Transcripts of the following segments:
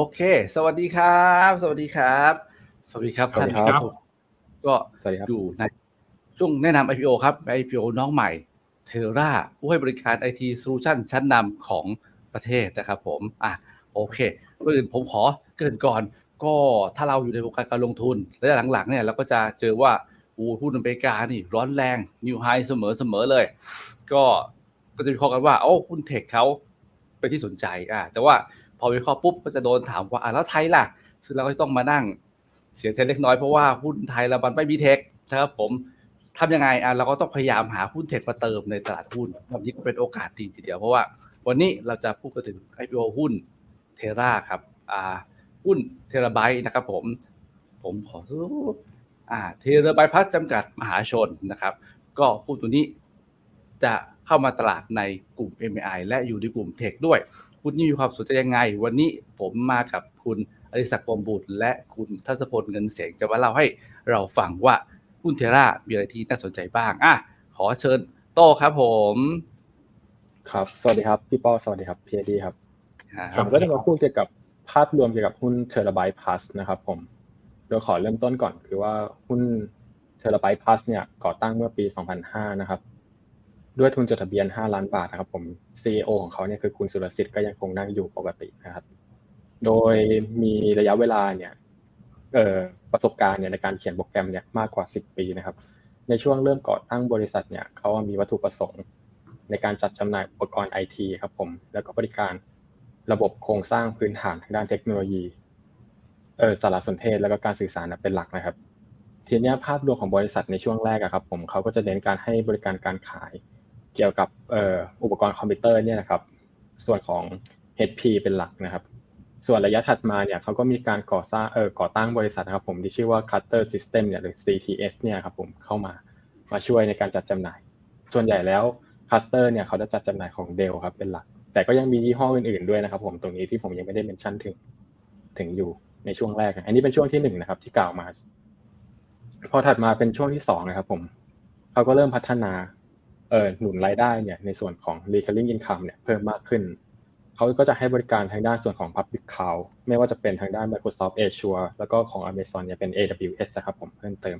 โอเค สวัสดีครับ สวัสดีครับ สวัสดีครับสวัท่าสนดีครับผู้ชมก็สวัสดีครับอยู่ในช่วงแนะนำ IPO ครับ IPO น้องใหม่เทราผู้ให้บริการ IT Solution ชั้นนำของประเทศนะครับผม อะ โอเคก่อนอื่นผมขอเกรินก่อน ก็ถ้าเราอยู่ในวงการการลงทุนระยะหลังๆเนี่ยเราก็จะเจอว่าอูหุ้นอเมริกานี่ร้อนแรงนิวไฮเสมอเสมอเลย ก็ก็จะวิเคราะห์กันว่า โอ้าหุ้นเทคเขาเป็นที่สนใจอะแต่ว่า พอวิเคราะห์ปุ๊บก็จะโดนถามว่าอะแล้วไทยล่ะ ซึ่งเราก็ต้องมานั่งเสียใจเล็กน้อยเพราะว่าหุ้นไทยเรามันไม่มีเทคนะครับผมทำยังไงอะเราก็ต้องพยายามหาหุ้นเทคมาเติมในตลาดหุ้นแบบนี้เป็นโอกาสดีทีเดียวเพราะว่า วันนี้เราจะพูดกันถึง IPO หุ้นเทราครับอ่าหุ้นเทราไบต์นะครับผมผมขออ่าเทราไบต์พัฒจำกัดมหาชนนะครับ ก็หุ้นตัวนี้จะเข้ามาตลาดในกลุ่ม MI และอยู่ในกลุ่มเทคด้วย หุ้นนี้มีความสนใจยังไง วันนี้ผมมากับคุณอริศักดิ์ปมบุตร และคุณทัศพลเงินเสียงจะมาเล่าให้เราฟังว่าหุ้นเทรามีอะไรที่น่าสนใจบ้างอะขอเชิญโต้ครับผม ครับ สวัสดีครับ พี่ป้อสวัสดีครับพี่เอดีครับอ่าผมก็จะมาพูดเกี่ยวกับภาพรวมเกี่ยวกับหุ้นเทอร์ไบพลัสนะครับผมโดยขอเริ่มต้นก่อนคือว่าหุ้นเทอร์ไบพลัสเนี่ยก่อตั้งเมื่อปี 2005 นะครับ ด้วยทุนจดทะเบียน 5 ล้านบาทนะครับผม CEO ของเขาเนี่ยคือคุณสุรสิทธิ์ก็ยังคงนั่งอยู่ปกตินะครับ โดยมีระยะเวลาเนี่ยเออประสบการณ์เนี่ยในการเขียนโปรแกรมเนี่ยมากกว่า 10 ปีนะครับ ในช่วงเริ่มก่อตั้งบริษัทเนี่ยเขามีวัตถุประสงค์ ในการจัดจำหน่ายอุปกรณ์ไอทีครับผม แล้วก็บริการระบบโครงสร้างพื้นฐานทางด้านเทคโนโลยีเออสารสนเทศแล้วก็การสื่อสารเป็นหลักนะครับ ทีนี้ภาพรวมของบริษัทในช่วงแรกอะครับ ผมเขาก็จะเน้นการให้บริการการขาย เกี่ยวกับอ,อ,อุปกรณ์คอมพิวเตอร์เนี่ยนะครับ ส่วนของ HP เป็นหลักนะครับ ส่วนระยะถัดมาเนี่ยเขาก็มีการก่อสร้างเออก่อตั้งบริษัทนะครับผมที่ชื่อว่า Cutter System เนี่ยหรือ CTS เนี่ยครับผมเข้ามามาช่วยในการจัดจำหน่าย ส่วนใหญ่แล้ว Custer เนี่ยเขาจะจัดจำหน่ายของ Dell ครับเป็นหลัก แต่ก็ยังมียี่ห้ออื่นๆด้วยนะครับ ผมตรงนี้ที่ผมยังไม่ได้เมนชั่นถึงถึงอยู่ในช่วงแรก อันนี้เป็นช่วงที่หนึ่งนะครับ ที่กล่าวมา พอถัดมาเป็นช่วงที่สองนะครับ ผมเขาก็เริ่มพัฒนา เออหนุนรายได้เนี่ยในส่วนของ recurring income เนี่ยเพิ่มมากขึ้น เขาก็จะให้บริการทางด้านส่วนของ Public Cloud ไม่ว่าจะเป็นทางด้าน Microsoft Azure แล้วก็ของ Amazon เนี่ยเป็น AWS นะครับผมเพิ่มเติม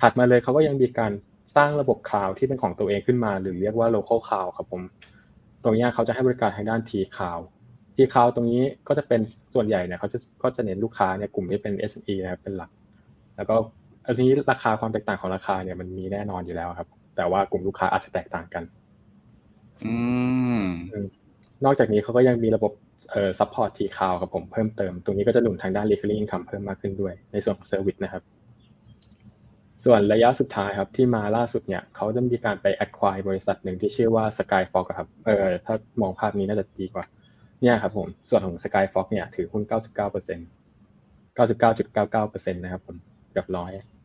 ถัดมาเลยเขาก็ยังมีการสร้างระบบคลาวด์ที่เป็นของตัวเองขึ้นมา หรือเรียกว่า local cloud ครับผม ตรงนี้เขาจะให้บริการทางด้าน T Cloud T Cloud ตรงนี้ก็จะเป็นส่วนใหญ่เนี่ยเขาจะก็จะเน้นลูกค้าเนี่ยกลุ่มที่เป็น SME นะครับเป็นหลัก แล้วก็อันนี้ราคาความแตกต่างของราคาเนี่ยมันมีแน่นอนอยู่แล้วครับ แต่ว่ากลุ่มลูกค้าอาจจะแตกต่างกันอืมนอกจากนี้เขาก็ยังมีระบบเอ่อ support T Cloud ครับผมเพิ่มเติม ตรงนี้ก็จะหนุนทางด้าน recurring income เพิ่มมากขึ้นด้วย ในส่วนของ service นะครับ ส่วนระยะสุดท้ายครับ ที่มาล่าสุดเนี่ยเขาจะมีการไป acquire บริษัทหนึ่งที่ชื่อว่า Skyfox อะครับเออถ้ามองภาพนี้น่าจะดีกว่า เนี่ยครับผม ส่วนของ Skyfox เนี่ยถือหุ้น 99% 99.99%นะครับผมเกือบร้อยครับ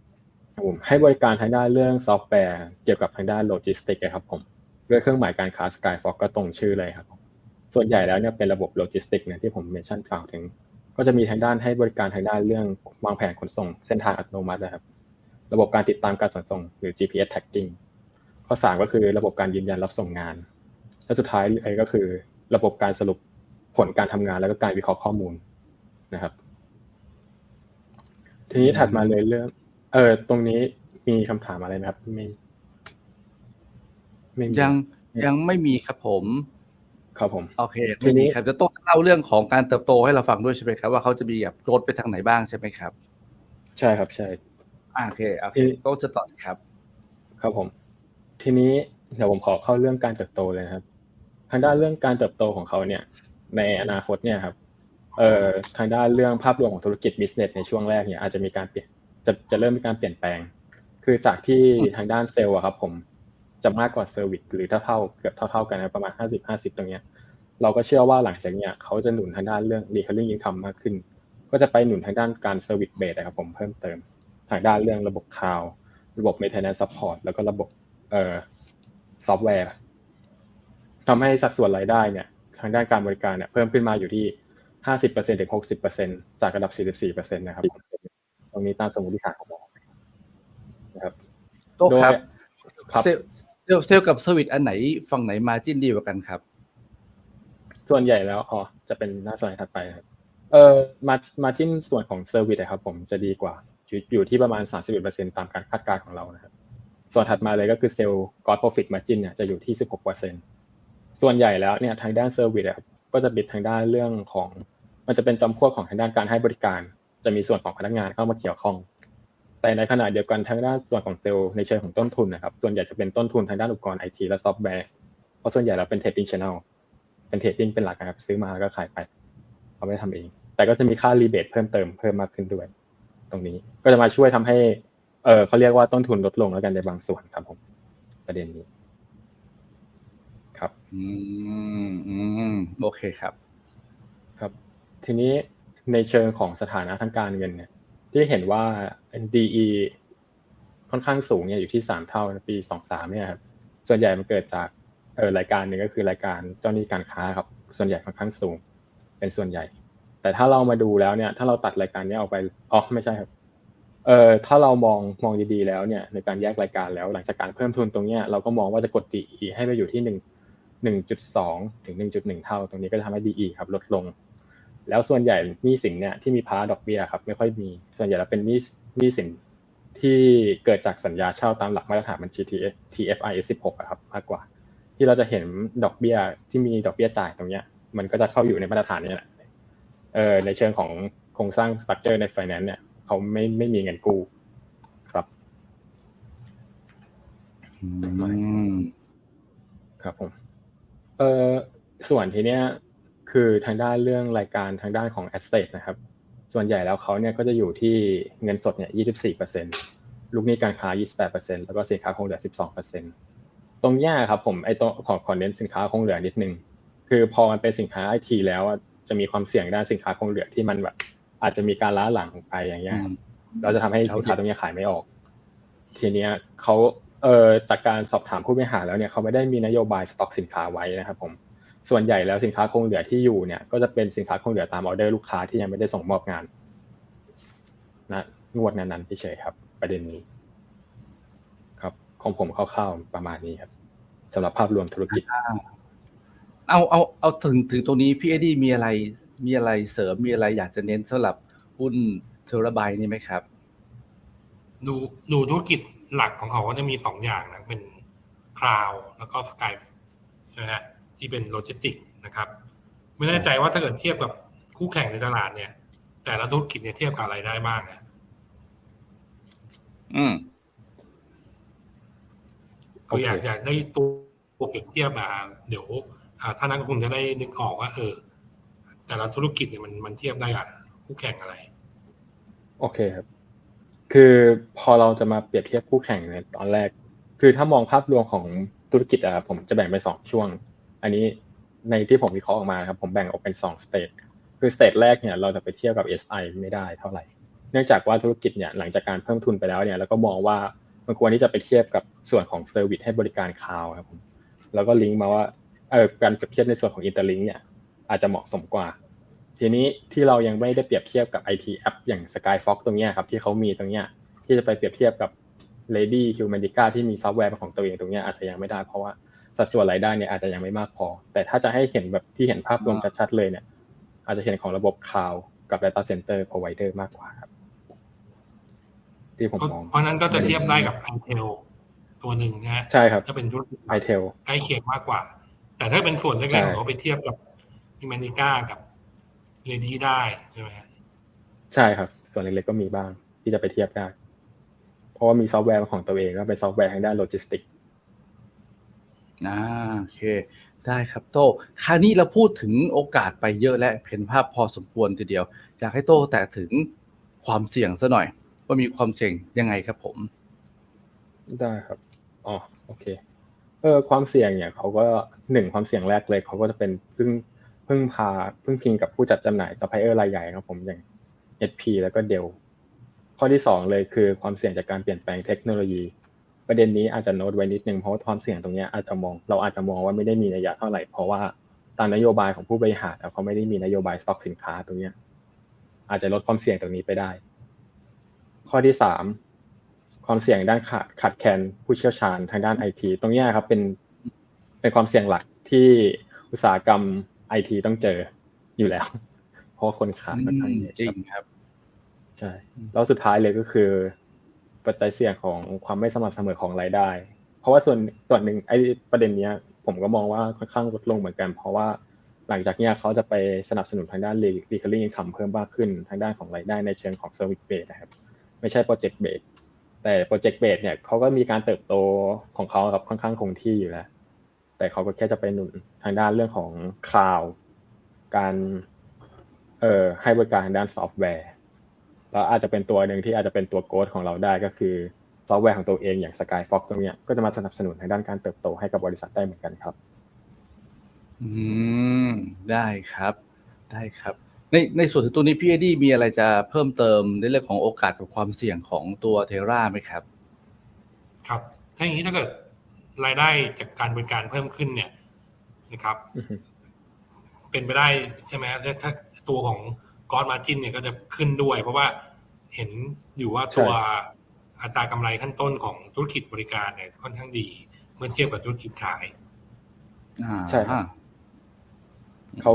ผมให้บริการทางด้านเรื่องซอฟต์แวร์ เกี่ยวกับทางด้านโลจิสติกส์ครับผมด้วยเครื่องหมายการค้า Skyfox ก็ตรงชื่อเลยครับ ส่วนใหญ่แล้วเนี่ยเป็นระบบโลจิสติกส์เนี่ยที่ผมเมนชั่นกล่าวถึง ก็จะมีทางด้านให้บริการทางด้านเรื่องวางแผนขนส่งเส้นทางอัตโนมัตินะครับ ระบบการติดตามการขนส่ง หรือ GPS tagging ข้อสามก็คือระบบการยืนยันรับส่งงาน และสุดท้ายเลยก็คือ ระบบการสรุปผลการทำงานแล้วก็การวิเคราะห์ข้อมูลนะครับ ทีนี้ถัดมาเลยเรื่อง เออ ตรงนี้มีคำถามอะไรไหมครับ ไม่ไม่มียังยังไม่มีครับผม ครับผม โอเคทีไม่นี้มีครับจะต้องเล่าเรื่องของการเติบโตให้เราฟังด้วยใช่ไหมครับ ว่าเขาจะมีแบบโกรธไปทางไหนบ้างใช่ไหมครับ ใช่ครับ ใช่อ่าโอเคโอเคทีโต้จะต่อครับ ครับผม ทีนี้เดี๋ยวผมขอเข้าเรื่องการเติบโตเลยนะครับ ทางด้านเรื่องการเติบโตของเขาเนี่ย ในอนาคตเนี่ยครับ เอ่อทางด้านเรื่องภาพรวมของธุรกิจ business ในช่วงแรกเนี่ยอาจจะมีการเปลี่ยน จะจะเริ่มมีการเปลี่ยนแปลง คือจากที่ทางด้านเซลล์อะครับผมจะมากกว่าเซอร์วิสหรือเท่าเท่าๆเกือบเท่าเท่าๆกันนะประมาณห้าสิบห้าสิบตรงเนี้ย เราก็เชื่อว่าหลังจากเนี้ยเขาจะหนุนทางด้านเรื่อง recurring income มากขึ้น ก็จะไปหนุนทางด้านการ service base นะครับผมเพิ่มเติม ทางด้านเรื่องระบบคลาวระบบ maintenance support แล้วก็ระบบเอ่อซอฟต์แวร์ทำให้สัดส่วนรายได้เนี่ย ทางด้านการบริการเนี่ยเพิ่มขึ้นมาอยู่ที่ 50%ถึง60%จากระดับ 44%นะครับต รงนี้ตามสมมติฐานของหมอนะครับโต้ครับโดยครับเซลล์เซลล์เซลล์กับเซอร์วิสอันไหนฝั่งไหนมาจิ้นดีกว่ากันครับ ส่วนใหญ่แล้วอ๋อจะเป็นหน้าสไลด์ถัดไปนะครับเออมามาจิ้นส่วนของเซอร์วิสนะครับผมจะดีกว่าอยู่อยู่ที่ประมาณ 31%ตามการคาดการณ์ของเรานะครับ ส่วนถัดมาเลยก็คือเซลล์กอ d โปรฟิตมาจินเนี่ยจะอยู่ที่ 16%ส่วนใหญ่แล้วเนี่ยทางด้านเซอร์วิสครับก็จะบิดทางด้านเรื่องของ มันจะเป็นจำพวกของทางด้านการให้บริการ จะมีส่วนของพนักงานเข้ามาเกี่ยวข้อง แต่ในขณะเดียวกันทางด้านส่วนของเซลล์ในเชิงของต้นทุนนะครับส่วนใหญ่จะเป็นต้นทุนทางด้านอุปกรณ์ไอทีและซอฟต์แวร์เพราะส่วนใหญ่เราเป็นเทรดดิ้งช n นลเป็นเทรดดิ้งเป็นหลักนะครับซื้อมาแล้วก็ขายไปเราไม่ได้ทำเอง แต่ก็จะมีค่ารีเบทเพิ่มเติมเพิ่มมากขึ้นด้วย ตรงนี้ก็จะมาช่วยทำให้เออเขาเรียกว่าต้นทุนลดลงแล้วกันในบางส่วนครับผมประเด็นนี้ ครับ อืมอืมโอเคครับ ครับ ทีนี้ ในเชิงของสถานะทางการเงินเนี่ยที่เห็นว่า DE ค่อนข้างสูงเนี่ยอยู่ที่สามเท่าในปีสองสามเนี่ยครับส่วนใหญ่มันเกิดจากเออรายการหนึ่งก็คือรายการเจ้าหนี้การค้าครับ ส่วนใหญ่ค่อนข้างสูง เป็นส่วนใหญ่ แต่ถ้าเรามาดูแล้วเนี่ย ถ้าเราตัดรายการนี้ออกไปอ๋อไม่ใช่ครับเอ่อถ้าเรามองมองดีๆแล้วเนี่ย ในการแยกรายการแล้วหลังจากการเพิ่มทุนตรงเนี้ยเราก็มองว่าจะกด DE ให้ไปอยู่ที่หนึ่งหนึ่งจุดสองถึงหนึ่งจุดหนึ่งเท่า ตรงนี้ก็จะทำให้ DE ครับลดลง แล้วส่วนใหญ่หนี้สินเนี่ยที่มีภาระดอกเบี้ยครับไม่ค่อยมีส่วนใหญ่แล้วเป็นหนี้หนี้สินที่เกิดจากสัญญาเช่าตามหลักมาตรฐานบัญชี TFI 16อะครับมากกว่า ที่เราจะเห็นดอกเบี้ยที่มีดอกเบี้ยจ่ายตรงเนี้ย มันก็จะเข้าอยู่ในมาตรฐานนี้แหละเออในเชิงของโครงสร้างสตรัคเจอร์ในไฟแนนซ์เนี่ยเขาไม่ไม่มีเงินกู้ครับอืมครับผมเออส่วนทีเนี้ย คือทางด้านเรื่องรายการทางด้านของ asset นะครับ ส่วนใหญ่แล้วเขาเนี่ยก็จะอยู่ที่เงินสดเนี่ย24%ลูกหนี้การค้า 28%แล้วก็สินค้าคงเหลือ 12%ตรงเนี้ยครับผมไอ้ตัวขอขอเน้นสินค้าคงเหลือนิดนึง คือพอมันเป็นสินค้าไอทีแล้วอะจะมีความเสี่ยงด้านสินค้าคงเหลือที่มันแบบ อาจจะมีการล้าหลังไปอย่างเงี้ยเราจะทำให้สินค้าตรงนี้ขายไม่ออก ทีเนี้ยเขาเอ่อจากการสอบถามผู้บริหารแล้วเนี่ยเขาไม่ได้มีนโยบายสต็อกสินค้าไว้นะครับผม ส่วนใหญ่แล้วสินค้าคงเหลือที่อยู่เนี่ยก็จะเป็นสินค้าคงเหลือตามออเดอร์ลูกค้าที่ยังไม่ได้ส่งมอบงานนะงวดนั้นๆเฉยๆครับ ประเด็นนี้ ครับของผมคร่าวๆประมาณนี้ครับสำหรับภาพรวมธุรกิจ เอาเอาเอาถึงถึงตรงนี้พี่เอ็ดดี้มีอะไรมีอะไรเสริมมีอะไรอยากจะเน้นสำหรับหุ้นเทอร์ไบนี่ไหมครับ ดูดูธุรกิจหลักของเขาก็จะมีสองอย่างนะเป็นคลาวแล้วก็สกายใช่ไหมฮะ ที่เป็นโลจิสติกนะครับ ไม่แน่ใจว่าถ้าเกิดเทียบกับคู่แข่งในตลาดเนี่ย แต่ละธุรกิจเนี่ยเทียบกับอะไรได้บ้างอะอืมคืออยากโอเคอยากได้ตัวตัวเปรียบเทียบมาเดี๋ยวอ่าท่านนักลงทุนจะได้นึกออกว่า เออ แต่ละธุรกิจเนี่ยมันมันเทียบได้กับคู่แข่งอะไร โอเคครับ คือพอเราจะมาเปรียบเทียบคู่แข่งในตอนแรก คือถ้ามองภาพรวมของธุรกิจอะครับผมจะแบ่งเป็นสองช่วง อันนี้ในที่ผมวิเคราะห์ออกมาครับผมแบ่งออกเป็นสองสเตจคือสเตจแรกเนี่ยเราจะไปเทียบกับ SI ไม่ได้เท่าไหร่ เนื่องจากว่าธุรกิจเนี่ยหลังจากการเพิ่มทุนไปแล้วเนี่ยเราก็มองว่ามันควรที่จะไปเทียบกับส่วนของเซอร์วิสให้บริการคลาวครับผมแล้วก็ลิงก์มาว่าเออการเปรียบเทียบในส่วนของอินเตอร์ลิงก์เนี่ยอาจจะเหมาะสมกว่า ทีนี้ที่เรายังไม่ได้เปรียบเทียบกับ IT App อย่าง Skyfox ตรงเนี้ยครับที่เขามีตรงเนี้ยที่จะไปเปรียบเทียบกับ Lady Humanica ที่มีซอฟต์แวร์ของตัวเองตรงเนี้ยอาจจะยังไม่ได้เพราะว่า สัดส่วนรายได้เนี่ยอาจจะยังไม่มากพอ แต่ถ้าจะให้เห็นแบบที่เห็นภาพรวมชัดๆเลยเนี่ย อาจจะเห็นของระบบ Cloud กับ Data Center Provider มากกว่าครับ ที่ผมเพราะมองเพราะนั้นก็จะเทียบได้กับไอเทลตัวหนึ่งนะฮะใช่ครับถ้าเป็นธุรกิจ iTel ใกล้เคียงมากกว่า แต่ถ้าเป็นส่วนเล็ใช่กๆของเขาไปเทียบกับฮิมานิก้ากับเรดี้ได้ใช่ไหมฮะใช่ครับ ส่วนเล็กๆก็มีบ้างที่จะไปเทียบได้ เพราะว่ามีซอฟต์แวร์ของตัวเองก็เป็นซอฟต์แวร์ทางด้านโลจิสติก อ่าโอเค ได้ครับโต้คราวนี้เราพูดถึงโอกาสไปเยอะและเห็นภาพพอสมควรทีเดียว อยากให้โต้แตะถึงความเสี่ยงซะหน่อย ว่ามีความเสี่ยงยังไงครับผม ได้ครับอ๋อโอเคเออความเสี่ยงเนี่ยเขาก็หนึ่งความเสี่ยงแรกเลยเขาก็จะเป็นพึ่งพึ่งพาพึ่งพิงกับผู้จัดจำหน่ายซัพพลายเออร์รายใหญ่ครับผมอย่าง HP แล้วก็เดลข้อที่สองเลยคือความเสี่ยงจากการเปลี่ยนแปลงเทคโนโลยี ประเด็นนี้อาจจะโน้ตไว้นิดนึงเพราะว่าความเสี่ยงตรงเนี้ยอาจจะมองเราอาจจะมองว่าไม่ได้มีนัยยะเท่าไหร่ เพราะว่าตามนโยบายของผู้บริหารเขาไม่ได้มีนโยบายสต็อกสินค้าตรงเนี้ยอาจจะลดความเสี่ยงตรงนี้ไปได้ ข้อที่สามความเสี่ยงด้านขาดขาดแคลนผู้เชี่ยวชาญทางด้านไอทีตรงเนี้ยครับเป็นเป็นความเสี่ยงหลักที่อุตสาหกรรมไอทีต้องเจออยู่แล้ว เพราะว่าคนขายค่อนข้างเยอะจริคงรับครับ ใช่ แล้วสุดท้ายเลยก็คือ ปัจจัยเสี่ยงของความไม่สม่ำเสมอของรายได้ เพราะว่าส่วนส่วนหนึ่งไอ้ประเด็นเนี้ย ผมก็มองว่าค่อนข้างลดลงเหมือนกัน เพราะว่าหลังจากเนี้ยเขาจะไปสนับสนุนทางด้าน recurring income เพิ่มมากขึ้นทางด้านของรายได้ในเชิงของ service base นะครับ ไม่ใช่ project base แต่ project base เนี่ยเขาก็มีการเติบโตของเขาครับค่อนข้างคงที่อยู่แล้ว แต่เขาก็แค่จะไปหนุนทางด้านเรื่องของ cloud การเอ่อให้บริการทางด้านซอฟต์แวร์ แล้วอาจจะเป็นตัวหนึ่งที่อาจจะเป็นตัวโกดของเราได้ก็คือซอฟต์แวร์ของตัวเองอย่าง Skyfox ตรงเนี้ยก็จะมาสนับสนุนทางด้านการเติบโตให้กับบริษัทได้เหมือนกันครับ อืม ได้ครับ ได้ครับ ในในส่วนของตัวนี้พี่เอดี้มีอะไรจะเพิ่มเติมในเรื่องของโอกาสกับความเสี่ยงของตัวเทราไหมครับ ครับ ถ้าอย่างนี้ถ้าเกิดรายได้จากการบริการเพิ่มขึ้นเนี่ยนะครับอือฮึเป็นไปได้ใช่ไหมถ้าถ้าตัวของ กอ d มาจินเนี่ยก็จะขึ้นด้วย เพราะว่าเห็นอยู่ว่าตัวอัตรากำไรขั้นต้นของธุรกิจบริการเนี่ยค่อนข้างดี เมื่อเทียบกับธุรกิจขายอ่าใช่ครับเขา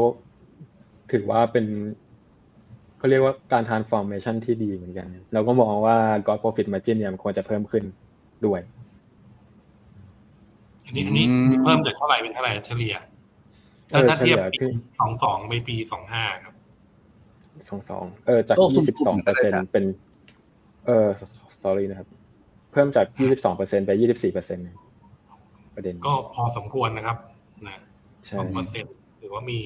ถือว่าเป็นเขาเรียกว่าการ transformation ที่ดีเหมือนกัน เราก็มองว่า God profit margin เนี่ยมันควรจะเพิ่มขึ้นด้วย อันนี้อันนี้อืมเพิ่มจากเท่าไหร่เป็นเท่าไหร่เฉลี่ยเออถ้าถ้าเทียบเฉลี่ยปีขึ้นสองสองไปปีสองห้าครับ สองสองเออจากโอ้สุ่ยี่สิบสองมๆเปอร์เซ็นก็ได้จ้ะเป็น เออ sorry นะครับ เพิ่มจากยี่สิบสองเปอร์เซ็นไปยี่สิบสี่เปอร์เซ็นประเด็น ก็พอสมควรนะครับนะใช่สองเปอร์เซ็นต์หรือว่ามี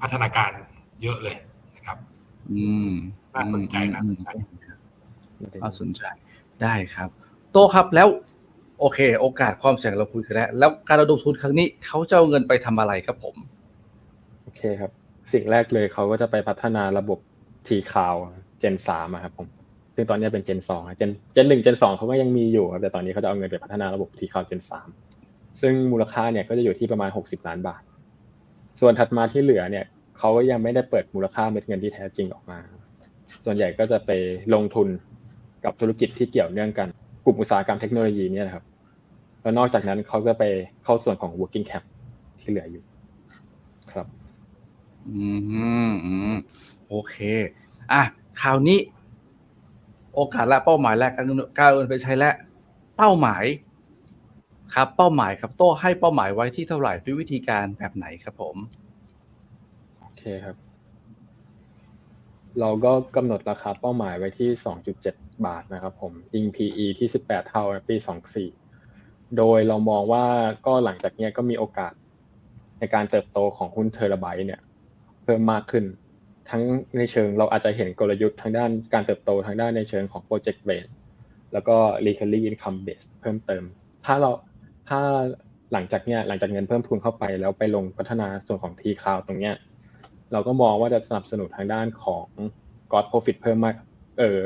พัฒนาการเยอะเลยนะครับ อืมน่าสนใจน่าสนใจประเด็นน่าสนใจได้ครับ โตครับแล้วโอเค โอกาสความเสี่ยงเราคุยกันแล้ว แล้วการระดมทุนครั้งนี้เขาจะเอาเงินไปทำอะไรครับผม โอเคครับ สิ่งแรกเลยเขาก็จะไปพัฒนาระบบทีคาวเจนสามครับผม ซึ่งตอนนี้เป็นเจนสองเจนเจนหนึ่งเจนสองเขาก็ยังมีอยู่ครับแต่ตอนนี้เขาจะเอาเงินไปพัฒนาระบบทีคาวเจนสามซึ่งมูลค่าเนี่ยก็จะอยู่ที่ประมาณหกสิบล้านบาท ส่วนถัดมาที่เหลือเนี่ยเขาก็ยังไม่ได้เปิดมูลค่าเม็ดเงินที่แท้จริงออกมา ส่วนใหญ่ก็จะไปลงทุนกับธุรกิจที่เกี่ยวเนื่องกัน กลุ่มอุตสาหกรรมเทคโนโลยีเนี่ยนะครับ แล้วนอกจากนั้นเขาก็ไปเข้าส่วนของ working cap ที่เหลืออยู่ อืมอืมโอเค อะคราวนี้ โอกาสและเป้าหมายแรกการเงินการเงินไปใช้และ เป้าหมาย ครับ เป้าหมายครับ โต้ให้เป้าหมายไว้ที่เท่าไหร่ด้วยวิธีการแบบไหนครับผม โอเคครับ เราก็กำหนดราคาเป้าหมายไว้ที่ 2.7 บาทนะครับผมอิง PE ที่ 18 เท่าในปี 24 โดยเรามองว่าก็หลังจากเนี้ยก็มีโอกาสในการเติบโตของหุ้นเทอร์ไบต์เนี่ย พิ่มมากขึ้น ทั้งในเชิงเราอาจจะเห็นกลยุทธ์ทางด้านการเติบโตทางด้านในเชิงของ Project Base แล้วก็ Recurring Income Base เพิ่มเติม ถ้าเราถ้าหลังจากเนี้ยหลังจากเงินเพิ่มทุนเข้าไป แล้วไปลงพัฒนาส่วนของ T Cloud ตรงเนี้ยเราก็มองว่าจะสนับสนุนทางด้านของ God Profit เพิ่มมาก เออ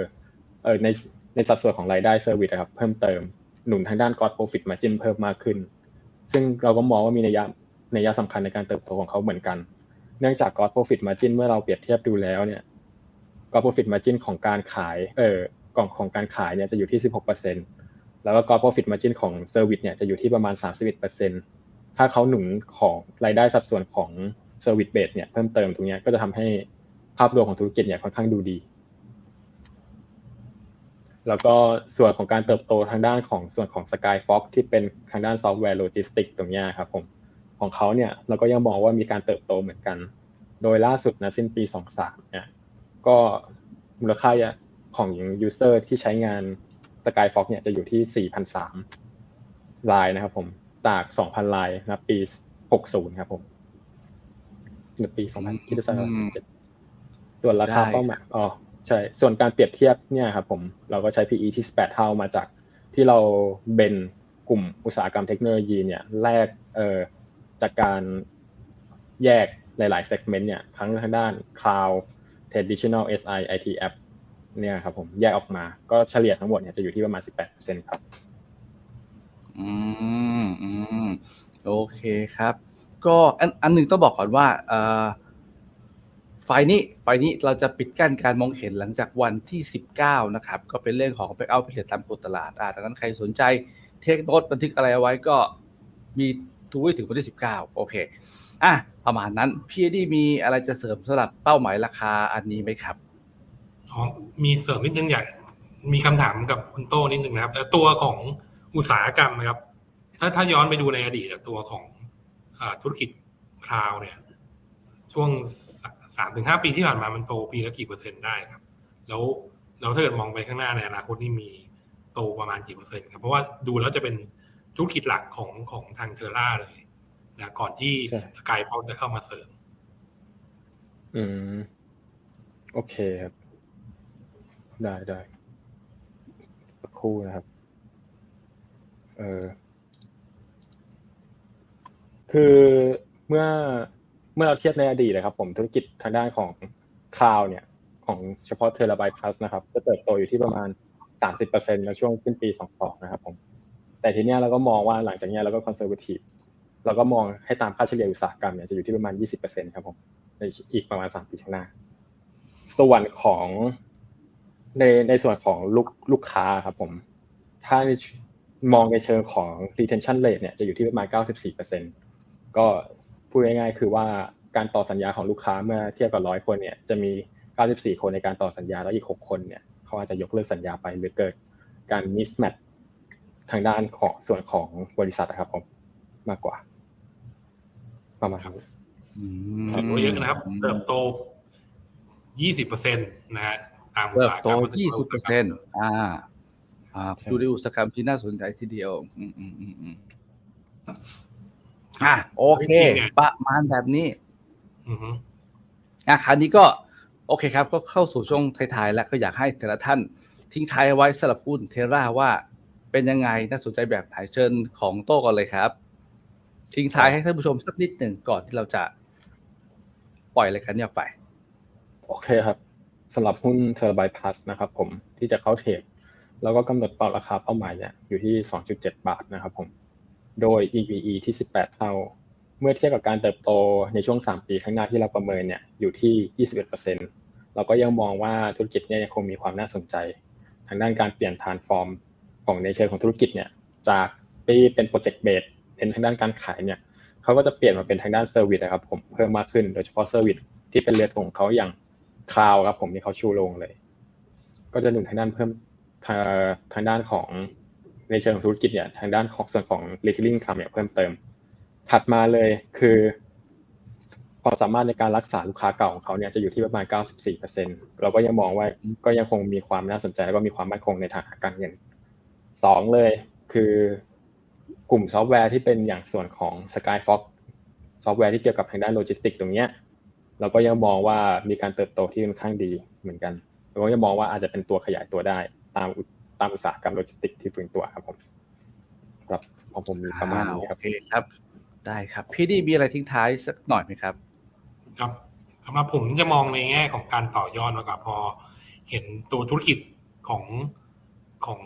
เออในในสัดส่วนของรายได้เซอร์วิสครับเพิ่มเติมหนุนทางด้าน God Profit Margin เพิ่มมากขึ้น ซึ่งเราก็มองว่ามีนัยยะนัยยะสำคัญในการเติบโตของเขาเหมือนกัน เนื่องจาก God Profit Margin เมื่อเราเปรียบเทียบดูแล้วเนี่ย God Profit Margin ของการขายเออกล่องของการขายเนี่ยจะอยู่ที่ 16%แล้วก็ God Profit Margin ของ Service เนี่ยจะอยู่ที่ประมาณ 31%ถ้าเขาหนุนของรายได้สัดส่วนของ Service Base เนี่ยเพิ่มเติมตรงเนี้ยก็จะทำให้ภาพรวมของธุรกิจเนี่ยค่อนข้างดูดี แล้วก็ส่วนของการเติบโตทางด้านของส่วนของ Skyfox ที่เป็นทางด้านซอฟต์แวร์โลจิสติกตรงเนี้ยครับผม ของเขาเนี่ยเราก็ยังมองว่ามีการเติบโตเหมือนกัน โดยล่าสุดนะสิ้นปี 23เนี่ยก็มูลค่าของ user ที่ใช้งาน Skyfox เนี่ยจะอยู่ที่ 4,003รายนะครับผมจาก2,000รายนะปี 60 ครับผมในปี2000ที่จะอืมส่วนราคาได้เป้าหมายอ๋อใช่ ส่วนการเปรียบเทียบเนี่ยครับผม เราก็ใช้ PE ที่ 18 เท่ามาจากที่เราเบนกลุ่มอุตสาหกรรมเทคโนโลยีเนี่ยแลกเอ่อ จากการแยกหลายๆ segment เนี่ยทั้งทางด้าน cloud traditional SI IT app เนี่ยครับผมแยกออกมาก็เฉลี่ยทั้งหมดเนี่ยจะอยู่ที่ประมาณ 18%ครับ อืมอืมโอเคครับ ก็อันอันหนึ่งต้องบอกก่อนว่าเอ่อไฟนี้ไฟนี้เราจะปิดกั้นการมองเห็นหลังจากวันที่ 19 นะครับ ก็เป็นเรื่องของ back out พิเศษตามกฎตลาดอ่าดังนั้นใครสนใจเทคโนตบันทึกอะไรเอาไว้ก็มี ทูไว้ถึงวันที่ 19 โอเค อะ ประมาณนั้น พี่ดีมีอะไรจะเสริมสำหรับเป้าหมายราคาอันนี้ไหมครับอ๋อมีเสริมนิดนึงอยากมีคำถามกับคุณโต้นิดนึงนะครับแต่ตัวของอุตสาหกรรมนะครับ ถ้าถ้าย้อนไปดูในอดีตตัวของอธุรกิจคลาวเนี่ย ช่วงสามถึงห้าปีที่ผ่านมามันโตปีละกี่เปอร์เซ็นต์ได้ครับ แล้วแล้วถ้าเกิดมองไปข้างหน้าในอนาคตนี่มีโตประมาณกี่เปอร์เซ็นต์ครับ เพราะว่าดูแล้วจะเป็น ธุรกิจหลักของของทางเทอร่าเลยนะก่อนที่ใช่สกายฟอจะเข้ามาเสริม อืม โอเคครับ ได้ได้สักครู่นะครับ เออคือเมื่อเมื่อเราเทียบในอดีตนะครับ ผมธุรกิจทางด้านของคลาวเนี่ย ของเฉพาะเทเลไบพลัสนะครับ จะเติบโตอยู่ที่ประมาณ 30%ในช่วงขึ้นปี 22 นะครับผม แต่ทีเนี้ยเราก็มองว่าหลังจากเนี้ยเราก็คอนเซอร์ t ทีฟเราก็มองให้ตามค่าเฉลี่ยอุตสาหกรรมเนี่ยจะอยู่ที่ประมาณ 20%ครับผมในอีกประมาณ 3 ปีข้างหน้า ส่วนของในในส่วนของลูกลูกค้าครับผม ถ้ามองในเชิงของ retention rate เนี่ยจะอยู่ที่ประมาณ 94%ก็พูดง่ายๆ คือว่าการต่อสัญญาของลูกค้าเมื่อเทียบกับร้อยคนเนี่ยจะมี 94 คนในการต่อสัญญาแล้วอีก 6 คนเนี่ยเขาอาจจะยกเลิกสัญญาไปหรือเกิดการ mismatch ทางด้านของส่วนของบริษัทนะครับผมมากกว่า ประมาณนี้อืมถือว่าเยอะนะครับ เติบโต 20เปอร์เซ็นต์นะฮะตามอุตเติบสาหกโตรรมยี่สิบเปอร์เซ็นต์อ่า อ่าใช่ดูในอุตสาหกรรมที่น่าสนใจทีเดียว อืมอืมอืมอืมอะโอเค ประมาณแบบนี้อือฮึอะคราวนี้ก็ โอเคครับ ก็เข้าสู่ช่วงท้ายๆแล้วก็อยากให้แต่ละท่านทิ้งท้ายเอาไว้สำหรับหุ้นเทราว่า เป็นยังไงน่าสนใจแบบไหนเชิญของโต้ก่อนเลยครับ ทิ้งท้ายให้ท่านผู้ชมสักนิดหนึ่งก่อนที่เราจะปล่อยรายการนี้ออกไป โอเคครับสำหรับหุ้นเทอร์ไบพลัสนะครับผมที่จะเข้าเทรดแล้วก็กำหนดเป้าราคาเป้าหมายเนี่ยอยู่ที่ 2.7 บาทนะครับผมโดย EVE ที่ 18 เท่า เมื่อเทียบกับการเติบโตในช่วง 3 ปีข้างหน้าที่เราประเมินเนี่ยอยู่ที่ 21%เราก็ยังมองว่าธุรกิจเนี่ยยังคงมีความน่าสนใจ ทางด้านการเปลี่ยนทานฟอร์ม ของในเชิงของธุรกิจเนี่ยจากที่เป็นโปรเจกต์เบสเป็นทางด้านการขายเนี่ยเขาก็จะเปลี่ยนมาเป็นทางด้านเซอร์วิสนะครับผมเพิ่มมากขึ้นโดยเฉพาะเซอร์วิสที่เป็นเรือธงของเขาอย่างคลาวครับผมที่เขาชูโรงเลย ก็จะหนุนทางด้านเพิ่มทางทางด้านของในเชิงของธุรกิจเนี่ยทางด้านของส่วนของ retailing income เนี่ยเพิ่มเติม ถัดมาเลยคือความสามารถในการรักษาลูกค้าเก่าของเขาเนี่ยจะอยู่ที่ประมาณ 94%เราก็ยังมองว่าก็ยังคงมีความน่าสนใจ แล้วก็มีความมั่นคงในทางการเงิน สองเลยคือกลุ่มซอฟต์แวร์ที่เป็นอย่างส่วนของ Skyfox ซอฟต์แวร์ที่เกี่ยวกับทางด้านโลจิสติกส์ตรงเนี้ยเราก็ยังมองว่ามีการเติบโตที่ค่อนข้างดีเหมือนกันเราก็ยังมองว่าอาจจะเป็นตัวขยายตัวได้ตามอุตามอุตสาหกรรมโลจิสติกส์ที่ฟื้นตัวครับผมครับของผมมีประมาณนี้ครับโอเคครับ ได้ครับ พี่ดีมีอะไรทิ้งท้ายสักหน่อยไหมครับ ครับสำหรับผมจะมองในแง่ของการต่อยอดมากกว่าพอ เห็นตัวธุรกิจของ ของ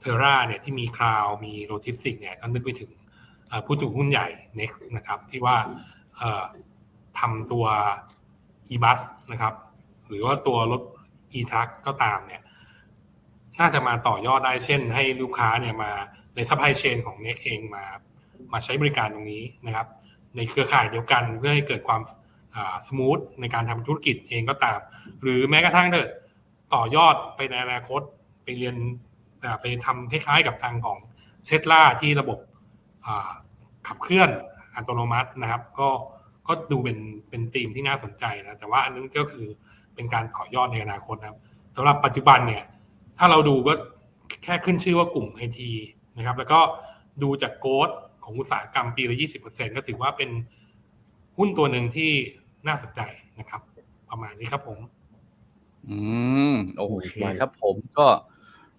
เทอร่าเนี่ยที่มีคลาวมีโลจิสติกเนี่ยก็นึกไปถึงผู้ถือหุ้นใหญ่ Next นะครับ ที่ว่าทำตัว e-bus นะครับ หรือว่าตัวรถ e-truck ก็ตามเนี่ย น่าจะมาต่อยอดได้เช่น ให้ลูกค้าเนี่ยมาในซัพพลายเชนของ Next เองมามาใช้บริการตรงนี้นะครับ ในเครือข่ายเดียวกันเพื่อให้เกิดความสมูทในการทำธุรกิจเองก็ตาม หรือแม้กระทั่งเถิดต่อยอดไปในอนาคตไปเรียน ไปทำคล้ายๆกับทางของเซตล่าที่ระบบขับเคลื่อนอัตโนมัตินะครับ ก็ก็ดูเป็นเป็นธีมที่น่าสนใจนะแต่ว่าอันนั้นก็คือเป็นการต่อยอดในอนาคตนะครับสำหรับปัจจุบันเนี่ยถ้าเราดูก็แค่ขึ้นชื่อว่ากลุ่มไอทีนะครับ แล้วก็ดูจากโกดของอุตสาหกรรมปีละ 20%ก็ถือว่าเป็นหุ้นตัวหนึ่งที่น่าสนใจนะครับ ประมาณนี้ครับผม อืม โอเคครับผมก็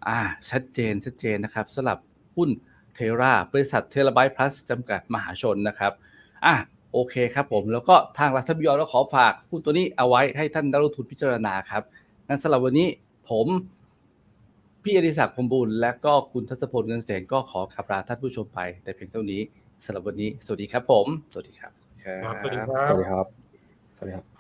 อ่าชัดเจนชัดเจนนะครับสำหรับหุ้นเทราบริษัทเทราไบต์พลัสจำกัดมหาชนนะครับอะโอเคครับผม แล้วก็ทางรัฐบิยอแล้วขอฝากหุ้นตัวนี้เอาไว้ให้ท่านนักลงทุนพิจารณาครับงั้นสำหรับวันนี้ผมพี่อดิศักดิ์พรหมบุญและก็คุณทัศพลเงินเสนก็ขอขับลาท่านผู้ชมไป แต่เพียงเท่านี้สำหรับวันนี้ สวัสดีครับผม สวัสดีครับครับสวัสดีคสรับวัสดีครับ สวัสดีครับ